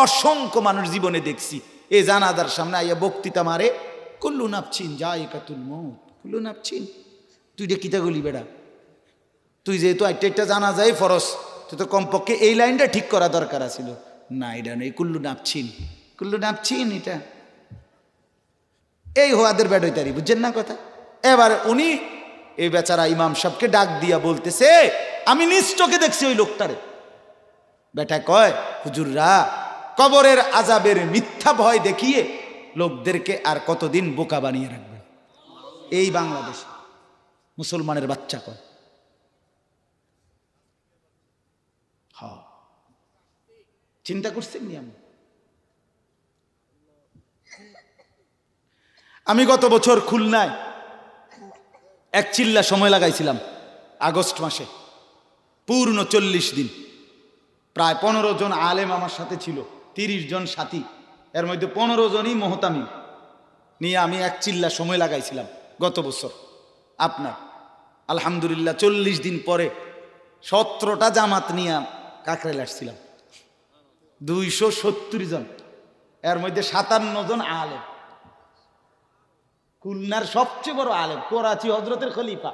অসংখ্য মানুষ জীবনে দেখছি। এ জানাদার সামনে আইয়া বক্তৃতা মারে, কুল্লু নাপছিন যা একাতুল মত কুল্লু নাপছিন তুই রে কিতা গলি বেড়া? তুই যেহেতু একটা একটা জানা যায় ফরস তুই তো কমপক্ষে এই লাইনটা ঠিক করা দরকার আছিল। না, এটা নেই কুল্লু নাপছিন কুল্লু নাপছিন এটা? এই হোয়াদের বেডইতারি, বুঝছেন না কথা? এবার উনি, এই বেচারা ইমাম সাহেবকে ডাক দিয়া বলতেছে, আমি নিজ চোখে দেখছি ওই লোকটারে। বেটা কয়, হুজুররা কবরের আজাবের মিথ্যা ভয় দেখিয়ে লোকদেরকে আর কতদিন বোকা বানিয়ে রাখবে? এই বাংলাদেশ মুসলমানের বাচ্চা কয়? হ চিন্তা করছেন নি আমি আমি গত বছর খুলনায় এক চিল্লা সময় লাগাইছিলাম, আগস্ট মাসে। পূর্ণ চল্লিশ দিন। প্রায় পনেরো জন আলেম আমার সাথে ছিল। তিরিশ জন সাথী। এর মধ্যে পনেরো জনই মহতামি নিয়ে আমি এক চিল্লা সময় লাগাইছিলাম গত বছর। আপনার, আলহামদুলিল্লাহ চল্লিশ দিন পরে সতেরোটা জামাত নিয়ে কাকরেল আসছিলাম। দুইশো সত্তর জন। এর মধ্যে সাতান্ন জন আলেম। খুলনার সবচেয়ে বড় আলেম করাচি হজরতের খলিফা।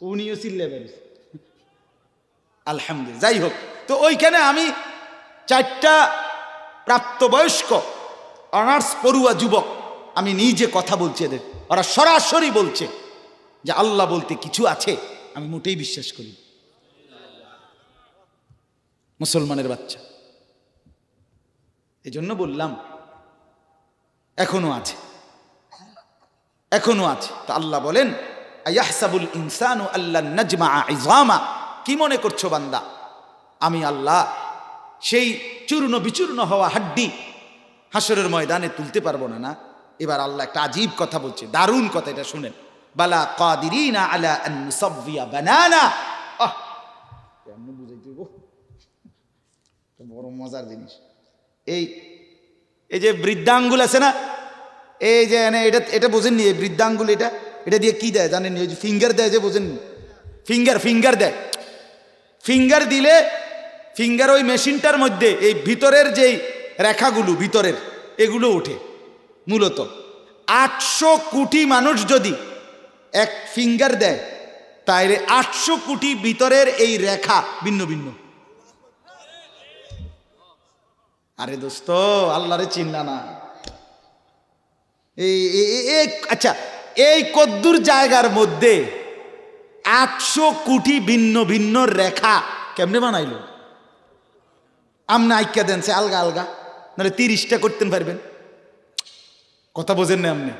উনিও চিল্লে বেরিয়েছে। আলহামদুলিল্লাহ। যাই হোক, তো ওইখানে আমি চারটা প্রাপ্তবয়স্ক, অনার্স পড়ুয়া যুবক, আমি নিজে কথা বলছি এদের। ওরা সরাসরি বলছে যে, আল্লাহ বলতে কিছু আছে? আমি মোটেই বিশ্বাস করি মুসলমানের বাচ্চা। এই জন্য বললাম, এখনও আছে। এখনও আছে। তো আল্লাহ বলেন, আয়াহসাবুল ইনসান ও আল্লাহ নাজমা ইজামা কি মনে করছ বান্দা? আমি আল্লাহ সেই চূর্ণ বিচূর্ণ হওয়া হাড্ডি হাসরের ময়দানে তুলতে পারব না না। এবার আল্লাহ একটা আজীব কথা বলছে, দারুণ কথা এটা শুনেন। বালা কাদিরিনা আলা আন নুসাব্বিয়া বানানা। আহ! কেমনে বুঝাইতে বড় মজার জিনিস। এই এই যে বৃদ্ধাঙ্গুল আছে না, এই যে এটা এটা বোঝেননি, এই বৃদ্ধাঙ্গুল এটা এটা দিয়ে কি দেয় জানেননি? ওই যে ফিঙ্গার দেয় যে বোঝেননি? ফিঙ্গার ফিঙ্গার দেয়। ফিঙ্গার দিলে ফিঙ্গার ওই মেশিনটার মধ্যে এই ভিতরের যেই রেখাগুলো, ভিতরের, এগুলো ওঠে, মূলত। আটশো কোটি মানুষ যদি এক ফিঙ্গার দেয়, তাইলে আটশো কোটি ভিতরের এই রেখা ভিন্ন ভিন্ন। আরে দোস্ত, আল্লাহরে চিন্তা না। এই আচ্ছা এই কদ্দুর জায়গার মধ্যে আটশো কোটি ভিন্ন ভিন্ন রেখা কেমনে বানাইলো? আমনা আইকা দেন, সে আলগা আলগা। নাহলে তিরিশটা করতেন পারবেন। কথা বোঝেন না আপনি?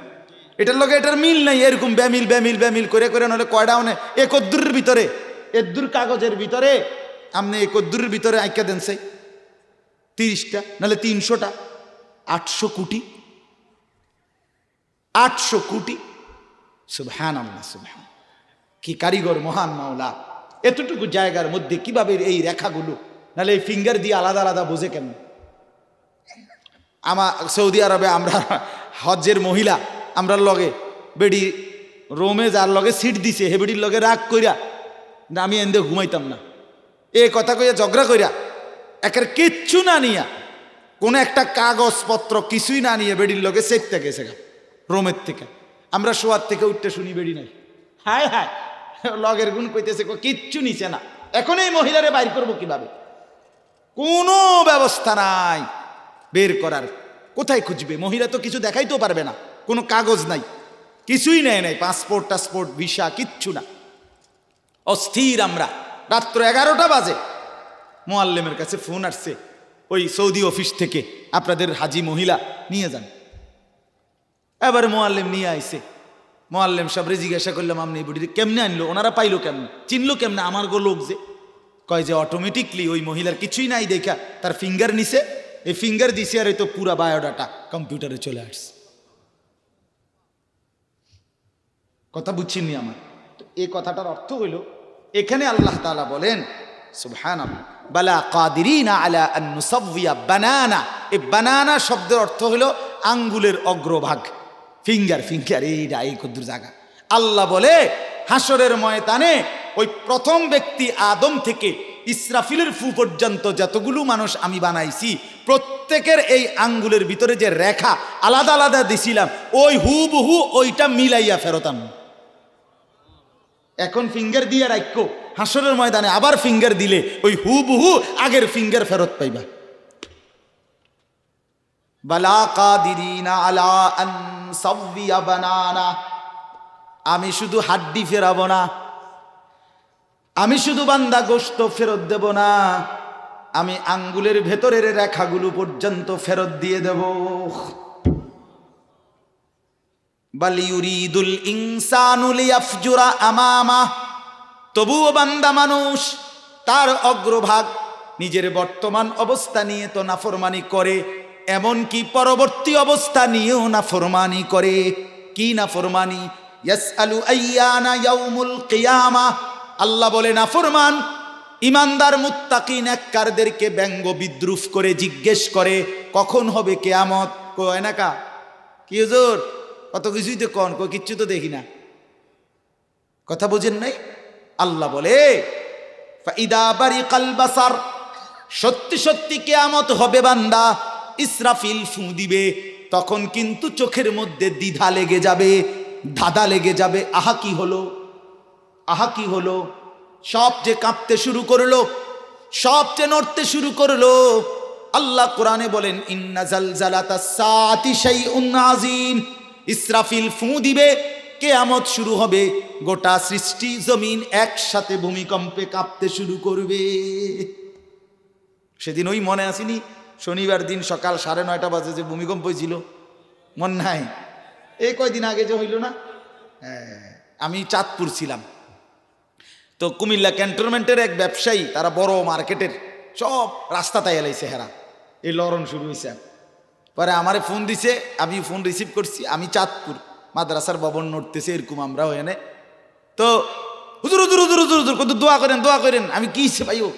এটার লগে এটার মিল নাই, এরকম ব্যামিল ব্যামিল ব্যামিল করে করে, নাহলে কয়টা মানে একদ্দুরের ভিতরে এদ্দুর কাগজের ভিতরে আপনি একদ্দুরের ভিতরে আইকা দেন সে। তিরিশটা, নাহলে তিনশোটা, আটশো কোটি। আটশো কোটি। সুবহান আল্লাহ সুবহান। কি কারিগর মহান মাওলা। এতটুকু জায়গার মধ্যে কীভাবে এই রেখাগুলো নাহলে এই ফিঙ্গার দিয়ে আলাদা আলাদা বোঝে কেন? আমার সৌদি আরবে আমরা হজ্জের মহিলা আমরা লগে বেডি রোমে যার লগে সিট দিছে হে বেডির লগে রাগ কইরা না আমি এন্দে ঘুমাইতাম না। এ কথা কইয়া ঝগড়া কইরা একের কিচ্ছু না নিয়া কোনো একটা কাগজপত্র কিছুই না নিয়ে বেডির লগে সেটতে গেছে গা, রোমের থেকে। আমরা শোয়ার থেকে উঠতে শুনি বেডি নাই। হায় হায় লগের গুণ কইতেছে কিচ্ছু নিছে না। এখন এই মহিলারে বাইর করব কীভাবে? কোনো ব্যবস্থা নাই। বের করার। কোথায় খুঁজবে? মহিলা তো কিছু দেখাইতেও পারবে না। কোনো কাগজ নাই। কিছুই নেয় নাই। পাসপোর্ট, টাসপোর্ট, ভিসা, কিচ্ছু না। অস্থির আমরা। রাত্র এগারোটা বাজে। মোয়াল্লেমের কাছে ফোন আসছে। ওই সৌদি অফিস থেকে আপনাদের হাজি মহিলা নিয়ে যান। এবার মোয়াল্লেম নিয়ে আইছে। মোয়াল্লেম সাবরে জিজ্ঞাসা করলাম আপনি এই বুড়ি কেমনে আনলো? ওনারা পাইলো কেমনে? চিনলো কেমনে? আমার গো লোক যে। কয় যে অটোমেটিকলি ওই মহিলার কিছুই নাই দেখা, তার ফিঙ্গার নিছে, এই ফিঙ্গার দিছে আর তো পুরা বায়োডাটা কম্পিউটারে চলে আসছে। কথা বুঝছিনি আমার? এই কথাটার অর্থ হইল, এখানে আল্লাহ তাআলা বলেন বালা কাদিরিনা আলা আন নুসাউইয়া বানানা। এই বানানা শব্দের অর্থ হলো আঙ্গুলের অগ্রভাগ ফিঙ্গার ফিঙ্গার এইটা এই কদ্দুর জায়গা। আল্লাহ বলে, হাসরের ময়দানে ওই প্রথম ব্যক্তি আদম থেকে ইসরাফিলের ফু পর্যন্ত যতগুলো মানুষ আমি বানাইছি, প্রত্যেকের এই আঙ্গুলের ভিতরে যে রেখা আলাদা আলাদা দিছিলাম, ওই হু বহু ওইটা মিলাইয়া ফেরতাম এখন ফিঙ্গার দিয়ে রাখো হাসরের ময়দানে আবার ফিঙ্গার দিলে ওই হু বহু আগের ফিঙ্গার ফেরত পাইবা। আলা বানানা, আমি শুধু হাড্ডি ফেরাবো না আমি শুধু বান্দা গোস্ত ফেরত দেব না, আমি আঙ্গুলের ভেতরের রেখাগুলো পর্যন্ত ফেরত দিয়ে দেব। বালিউরিদুল ইনসানুল ইয়াফজুরা আমামা, তবুও বান্দা মানুষ তার অগ্রভাগ নিজের বর্তমান অবস্থা নিয়ে তো নাফরমানি করে, এমনকি পরবর্তী অবস্থা নিয়েও নাফরমানি করে। কি নাফরমানি? ইয়াসআলু আইয়ানা ইয়াউমুল কিয়ামা আল্লাহ বলে নাফরমান ইমানদার মুত্তাকিন এককারদেরকে ব্যঙ্গ বিদ্রুপ করে জিজ্ঞেস করে, কখন হবে কেয়ামত? কয় না কা? কি হুজুর? কত কিছুই তো কন কই কিচ্ছু তো দেখি না। কথা বোঝেন নাই? আল্লাহ বলে ফাইদা বারিকাল বাসার। সত্যি সত্যি কেয়ামত হবে বান্দা, ইসরাফিল ফু দিবে, তখন কিন্তু চোখের মধ্যে দ্বিধা লেগে যাবে, ধাঁধা লেগে যাবে, আহা কি হলো? আহা কি হলো? সব যে কাঁপতে শুরু করল, সব যে নড়তে শুরু করল, আল্লাহ কোরআনে বলেন, ইন্না জালজালাতা সাতি শাইউন ইসরাফিল ফু দিবে, কেয়ামত শুরু হবে, গোটা সৃষ্টি জমিন একসাথে ভূমিকম্পে কাঁপতে শুরু করবে। সেদিন ওই মনে আসেনি, শনিবার দিন সকাল সাড়ে নয়টা বাজে যে ভূমিকম্প হয়েছিল? মন নাই। এই কয়দিন আগে যে হইল না? হ্যাঁ আমি চাঁদপুর ছিলাম। তো কুমিল্লা ক্যান্টনমেন্টের এক ব্যবসায়ী, তারা বড় মার্কেটের, সব রাস্তা তাই এলাইছে হেরা। এই লরণ শুরু হয়েছে পরে আমারে ফোন দিছে, আমি ফোন রিসিভ করছি, আমি চাঁদপুর, মাদ্রাসার ভবন নড়তেছে, এরকম আমরা এনে তো হুজুর হুজুর হুজুর হুজুর হুজুর, কত দোয়া করেন দোয়া করেন, আমি কি ভাইও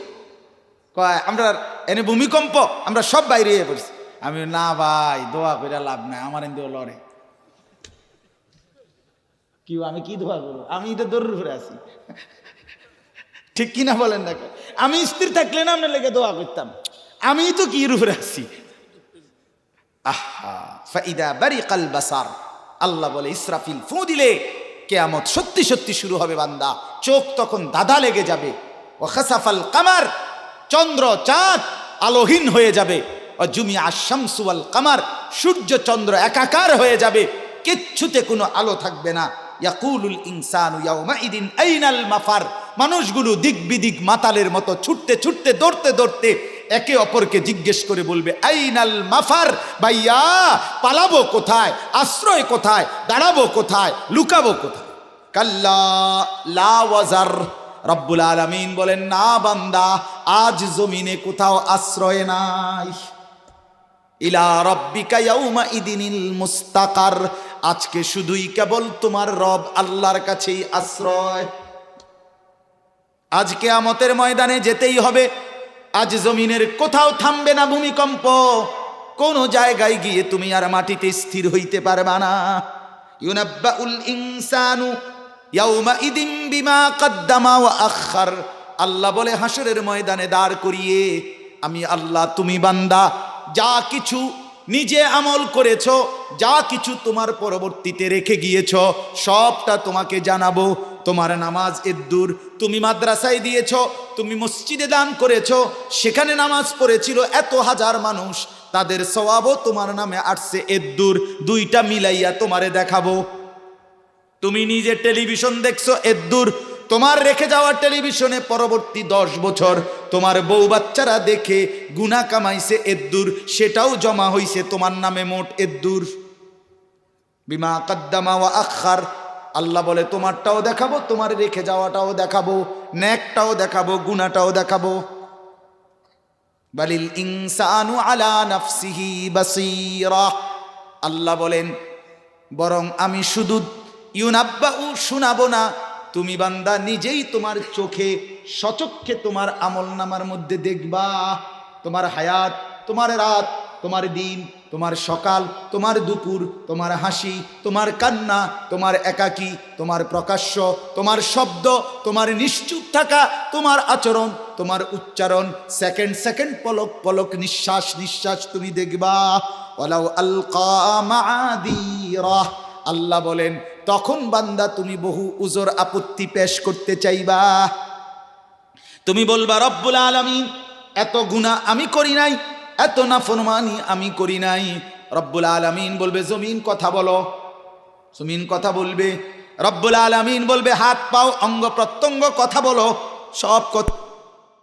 কয়, আমরা এনে ভূমিকম্প, আমরা সব বাইরে হয়ে পড়ছি। আমি না ভাই, দোয়া করে লাভ নাই, আমার এনে লড়ে। কি আমি কি দোয়া করব? আমি তো দৌড় ঘুরে আছি। ঠিক কিনা বলেন না আমি স্থির থাকলে না আপনার লেগে দোয়া করতাম। আমি তো কি রূপে আছি? আহা, ফাইদা বারিকাল বাসার। আল্লাহ বলে, ইসরাফিল ফু দিলে কেয়ামত সত্যি সত্যি শুরু হবে বান্দা। চোখ তখন দাদা লেগে যাবে। ও খাসাফাল কামার, চন্দ্র চাঁদ আলোহীন হয়ে যাবে। ও জুমি আশামসুয়াল কামার, সূর্য চন্দ্র একাকার হয়ে যাবে। কিচ্ছুতে কোনো আলো থাকবে না। ইয়াকুলুল ইনসানু ইয়াউমাইদিন আইনাল মাফার। মানুষগুলো দিক বিদিক মাতালের মতো ছুটতে ছুটতে, দৌড়তে দৌড়তে একে অপরকে জিজ্ঞেস করে বলবে, আইনাল মাফার ভাইয়া, পালাবো কোথায়? আশ্রয় কোথায়? দাঁড়াবো কোথায়? লুকাবো কোথায়? কাল্লা লা ওয়াজার। রব্বুল আলামিন বলেন, না বান্দা, আজ জমিনে কোথাও আশ্রয় নাই। ইলা রব্বিকা ইয়াউমা ইদিনিল মুস্তাকার। আজকে শুধুই কেবল তোমার রব আল্লাহর কাছেই আশ্রয়। আজকে আমতের ময়দানে যেতেই হবে। আজ জমিনের কোথাও থামবে না ভূমিকম্প। কোন জায়গায় গিয়ে তুমি আর মাটিতে স্থির হইতে পারবা না। ইউনাব্বাউল ইনসানু ইয়াউমা ইদিম বিমা কদ্দামা আখার আল্লাহ বলে হাসরের ময়দানে দাঁড় করিয়ে আমি আল্লাহ, তুমি বান্দা, যা কিছু নিজে আমল করেছ, যা কিছু তোমার পরবর্তীতে রেখে গিয়েছ, সবটা তোমাকে জানাব। তোমার নামাজ এদ্দুর তুমি মাদ্রাসায় দিয়েছ, তুমি মসজিদে দান করেছ, সেখানে নামাজ পড়েছিল এত হাজার মানুষ, তাদের সওয়াবও তোমার নামে আসছে এদ্দুর দুইটা মিলাইয়া তোমারে দেখাবো। তুমি নিজে টেলিভিশন দেখছ এদ্দুর তোমার রেখে যাওয়া টেলিভিশনে পরবর্তী দশ বছর, তোমার বউ বাচ্চারা দেখে গুনা কামাইছে এদ্দুর সেটাও জমা হইছে তোমার নামে মোট এদ্দুর বিমা কদ্দামা ওয়া আখার আল্লাহ বলে, তোমারটাও দেখাবো, তোমার রেখে যাওয়াটাও দেখাবো, ন্যাকটাও দেখাবো গুনাটাও দেখাবো। বালিল ইনসানু আলা নাফসিহি বাসীরা। আল্লাহ বলেন, বরং আমি শুধু ইউনাব্বাউ শোনাবো না, তুমি বান্দা নিজেই তোমার চোখে সচক্ষে তোমার আমল নামার মধ্যে দেখবা। তোমার হায়াত, তোমার রাত তোমার দিন, তোমার সকাল, তোমার দুপুর, তোমার হাসি, তোমার কান্না, তোমার একাকী, তোমার প্রকাশ্য, তোমার শব্দ, তোমার নিশ্চুপ থাকা, তোমার আচরণ, তোমার উচ্চারণ সেকেন্ড সেকেন্ড পলক পলক, নিঃশ্বাস নিঃশ্বাস তুমি দেখবা। ওলাও আলকা মাদিরাহ আল্লাহ বলেন, তখন বান্দা তুমি বহু উজোর আপত্তি পেশ করতে চাইবা। তুমি বলবা, রব্বুল আলমিন, এত গুণা আমি করি নাই এত না ফরমানি আমি করি নাই। রব্বুল আলমিন বলবে, জমিন কথা বলো। জমিন কথা বলবে। রব্বুল আলমিন বলবে, হাত পাও, অঙ্গ প্রত্যঙ্গ কথা বলো। সব কথা